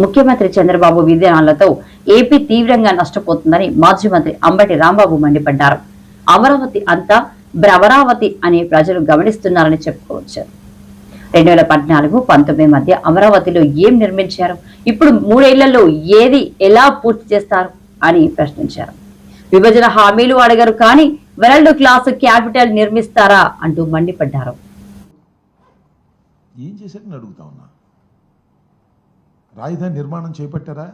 ముఖ్యమంత్రి చంద్రబాబు విధానాలతో ఏపీ తీవ్రంగా నష్టపోతుందని మాజీ మంత్రి అంబటి రాంబాబు మండిపడ్డారు. అమరావతి అంతా భ్రమరావతి అని ప్రజలు గమనిస్తున్నారని చెప్పుకోవచ్చు. రెండు వేల పద్నాలుగు పంతొమ్మిది మధ్య అమరావతిలో ఏం నిర్మించారు? ఇప్పుడు మూడేళ్ళలో ఏది ఎలా పూర్తి చేస్తారు? అని ప్రశ్నించారు. విభజన హామీలు అడగరు కానీ వరల్డ్ క్లాస్ క్యాపిటల్ నిర్మిస్తారా అంటూ మండిపడ్డారు. ఏం చేశారని అడుగుతా ఉన్నా? రాజధాని నిర్మాణం చేపట్టారా?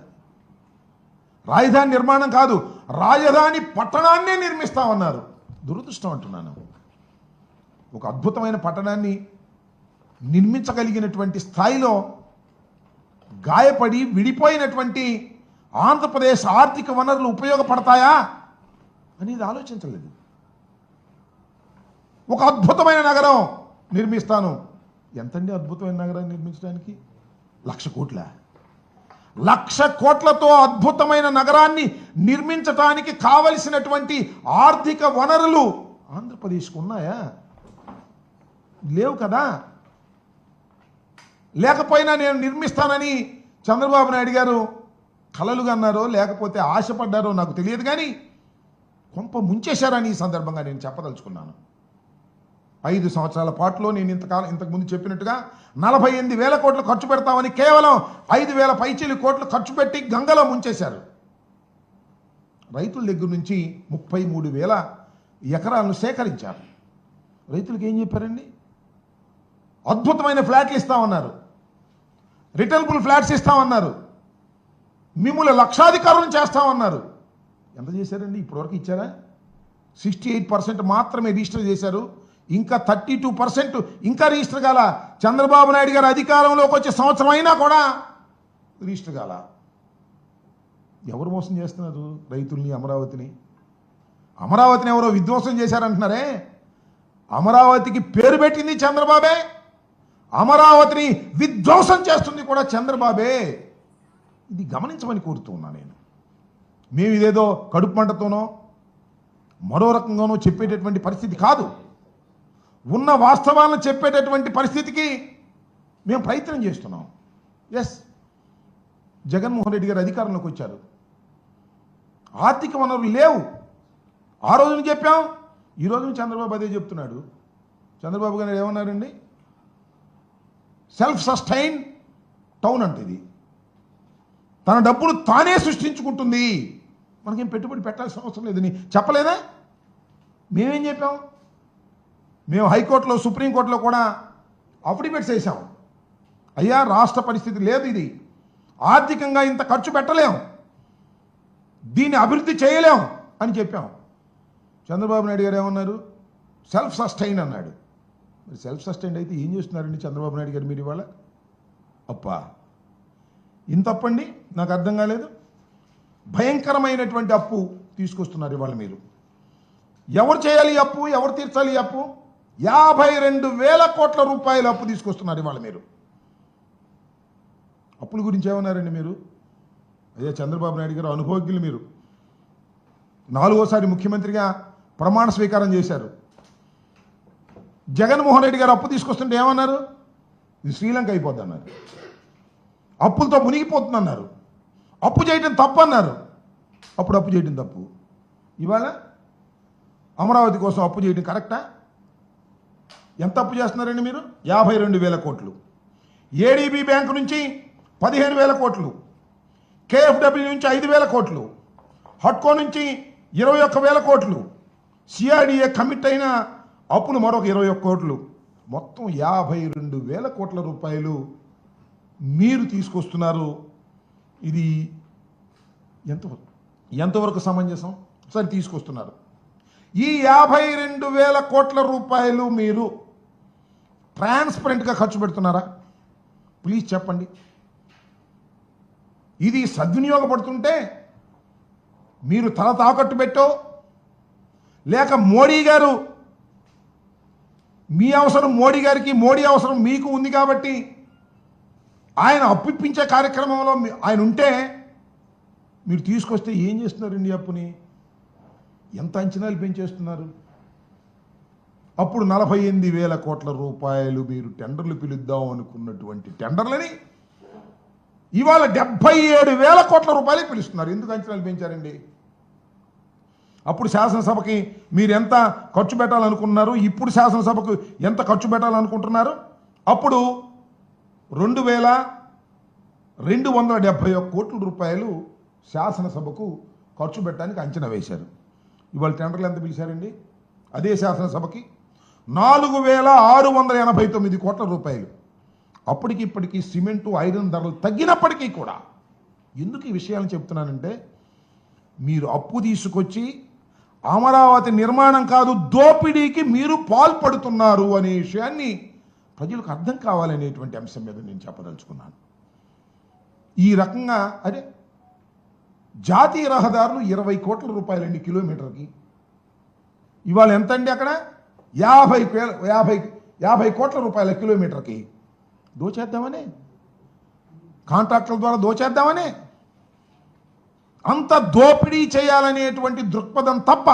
రాజధాని నిర్మాణం కాదు రాజధాని పట్టణాన్నే నిర్మిస్తామన్నారు. దురదృష్టం అంటున్నాను. ఒక అద్భుతమైన పట్టణాన్ని నిర్మించగలిగినటువంటి స్థాయిలో గాయపడి విడిపోయినటువంటి ఆంధ్రప్రదేశ్ ఆర్థిక వనరులు ఉపయోగపడతాయా అనేది ఆలోచించలేదు. ఒక అద్భుతమైన నగరం నిర్మిస్తాను. ఎంతండి అద్భుతమైన నగరాన్ని నిర్మించడానికి? లక్ష కోట్ల? లక్ష కోట్లతో అద్భుతమైన నగరాన్ని నిర్మించటానికి కావలసినటువంటి ఆర్థిక వనరులు ఆంధ్రప్రదేశ్కు ఉన్నాయా? లేవు కదా? లేకపోయినా నేను నిర్మిస్తానని చంద్రబాబు నాయుడు గారు కలలుగా అన్నారో లేకపోతే ఆశపడ్డారో నాకు తెలియదు కానీ కొంప ముంచేశారని ఈ సందర్భంగా నేను చెప్పదలుచుకున్నాను. ఐదు సంవత్సరాల పాటులో నేను ఇంతకాలం ఇంతకుముందు చెప్పినట్టుగా నలభై ఎనిమిది వేల కోట్లు ఖర్చు పెడతామని కేవలం ఐదు వేల పైచీలు కోట్లు ఖర్చు పెట్టి గంగలో ముంచేశారు. రైతుల దగ్గర నుంచి ముప్పై మూడు వేల ఎకరాలను సేకరించారు. రైతులకు ఏం చెప్పారండి? అద్భుతమైన ఫ్లాట్లు ఇస్తామన్నారు. రిటర్నబుల్ ఫ్లాట్స్ ఇస్తామన్నారు. మిమ్మల్ని లక్షాధికారులను చేస్తామన్నారు. ఎంత చేశారండి? ఇప్పటివరకు ఇచ్చారా? సిక్స్టీ ఎయిట్ పర్సెంట్ మాత్రమే రిజిస్టర్ చేశారు. ఇంకా థర్టీ టూ పర్సెంట్ ఇంకా రిజిస్టర్ కాల. చంద్రబాబు నాయుడు గారు అధికారంలోకి వచ్చే సంవత్సరం అయినా కూడా రిజిస్టర్ కాల. ఎవరు మోసం చేస్తున్నారు రైతుల్ని అమరావతిని? అమరావతిని ఎవరో విధ్వంసం చేశారంటున్నారే? అమరావతికి పేరు పెట్టింది చంద్రబాబే. అమరావతిని విధ్వంసం చేస్తుంది కూడా చంద్రబాబే. ఇది గమనించమని కోరుతూ ఉన్నా నేను. మేము ఇదేదో కడుపు మంటతోనో మరో రకంగానో చెప్పేటటువంటి పరిస్థితి కాదు. ఉన్న వాస్తవాలను చెప్పేటటువంటి పరిస్థితికి మేము ప్రయత్నం చేస్తున్నాం. ఎస్ జగన్మోహన్ రెడ్డి గారు అధికారంలోకి వచ్చారు. ఆర్థిక వనరులు లేవు. ఆ రోజున చెప్పాం. ఈ రోజున చంద్రబాబు అదే చెప్తున్నాడు. చంద్రబాబు గారు ఏమన్నారండి? సెల్ఫ్ సస్టైన్ టౌన్ అంటే ఇది. తన డబ్బును తానే సృష్టించుకుంటుంది. మనకేం పెట్టుబడి పెట్టాల్సిన అవసరం లేదని చెప్పలేదా? మేమేం చెప్పాం? మేము హైకోర్టులో సుప్రీంకోర్టులో కూడా అఫిడవిట్స్ వేసాం అయ్యా రాష్ట్ర పరిస్థితి లేదు ఇది. ఆర్థికంగా ఇంత ఖర్చు పెట్టలేం. దీన్ని అభివృద్ధి చేయలేం అని చెప్పాం. చంద్రబాబు నాయుడు గారు ఏమన్నారు? సెల్ఫ్ సస్టైన్ అన్నాడు. మరి సెల్ఫ్ సస్టైన్ అయితే ఏం చేస్తున్నారండి చంద్రబాబు నాయుడు గారు మీరు ఇవాళ? అప్పా ఇంత అప్పండి? నాకు అర్థం కాలేదు. భయంకరమైనటువంటి అప్పు తీసుకొస్తున్నారు ఇవాళ మీరు. ఎవరు చేయాలి ఈ అప్పు? ఎవరు తీర్చాలి ఈ అప్పు? యాభై రెండు వేల కోట్ల రూపాయలు అప్పు తీసుకొస్తున్నారు ఇవాళ మీరు. అప్పుల గురించి ఏమన్నారండి మీరు? అదే చంద్రబాబు నాయుడు గారు అనుభవజ్ఞులు మీరు. నాలుగోసారి ముఖ్యమంత్రిగా ప్రమాణ స్వీకారం చేశారు. జగన్మోహన్ రెడ్డి గారు అప్పు తీసుకొస్తుంటే ఏమన్నారు? ఇది శ్రీలంక అయిపోద్ది అన్నారు అప్పులతో మునిగిపోతుందన్నారు. అప్పు చేయటం తప్పు అన్నారు అప్పుడు అప్పు చేయటం తప్పు. ఇవాళ అమరావతి కోసం అప్పు చేయడం కరెక్టా? ఎంత అప్పు చేస్తున్నారండి మీరు? యాభై రెండు వేల కోట్లు. ఏడీబీ బ్యాంకు నుంచి పదిహేను వేల కోట్లు. కేఎఫ్డబ్ల్యూ నుంచి ఐదు వేల కోట్లు. హట్కో నుంచి ఇరవై ఒక్క వేల కోట్లు. సిఆర్డిఏ కమిట్ అయిన అప్పులు మరొక ఇరవై ఒక్క కోట్లు. మొత్తం యాభై రెండు వేల కోట్ల రూపాయలు మీరు తీసుకొస్తున్నారు. ఇది ఎంత ఎంతవరకు సమంజసం? సరే తీసుకొస్తున్నారు. ఈ యాభై రెండు వేల కోట్ల రూపాయలు మీరు ట్రాన్స్పరెంట్గా ఖర్చు పెడుతున్నారా? ప్లీజ్ చెప్పండి. ఇది సద్వినియోగపడుతుంటే మీరు తల తాకట్టు పెట్టో లేక మోడీ గారు మీ అవసరం మోడీ గారికి మోడీ అవసరం మీకు ఉంది కాబట్టి ఆయన అప్పిప్పించే కార్యక్రమంలో ఆయన ఉంటే మీరు తీసుకొస్తే ఏం చేస్తున్నారండి అప్పుని? ఎంత అంచనాలు పెంచేస్తున్నారు? అప్పుడు నలభై ఎనిమిది వేల కోట్ల రూపాయలు మీరు టెండర్లు పిలుద్దాం అనుకున్నటువంటి టెండర్లని ఇవాళ డెబ్బై ఏడు వేల కోట్ల రూపాయలు పిలుస్తున్నారు. ఎందుకు అంచనాలు పెంచారండి? అప్పుడు శాసనసభకి మీరు ఎంత ఖర్చు పెట్టాలనుకున్నారు? ఇప్పుడు శాసనసభకు ఎంత ఖర్చు పెట్టాలనుకుంటున్నారు? అప్పుడు రెండు వేల రెండు వందల డెబ్భై ఒక్క కోట్ల రూపాయలు శాసనసభకు ఖర్చు పెట్టడానికి అంచనా వేశారు. ఇవాళ టెండర్లు ఎంత పిలిచారండి? అదే శాసనసభకి నాలుగు వేల ఆరు వందల ఎనభై తొమ్మిది కోట్ల రూపాయలు. అప్పటికి ఇప్పటికీ సిమెంటు ఐరన్ ధరలు తగ్గినప్పటికీ కూడా ఎందుకు ఈ విషయాలను చెప్తున్నానంటే మీరు అప్పు తీసుకొచ్చి అమరావతి నిర్మాణం కాదు దోపిడీకి మీరు పాల్పడుతున్నారు అనే విషయాన్ని ప్రజలకు అర్థం కావాలనేటువంటి అంశం మీద నేను చెప్పదలుచుకున్నాను. ఈ రకంగా అదే జాతీయ రహదారులు ఇరవై కోట్ల రూపాయలండి కిలోమీటర్కి. ఇవాళ ఎంత అండి అక్కడ? యాభై వేల యాభై యాభై కోట్ల రూపాయల కిలోమీటర్కి దోచేద్దామనే? కాంట్రాక్టుల ద్వారా దోచేద్దామనే? అంత దోపిడీ చేయాలనేటువంటి దృక్పథం తప్ప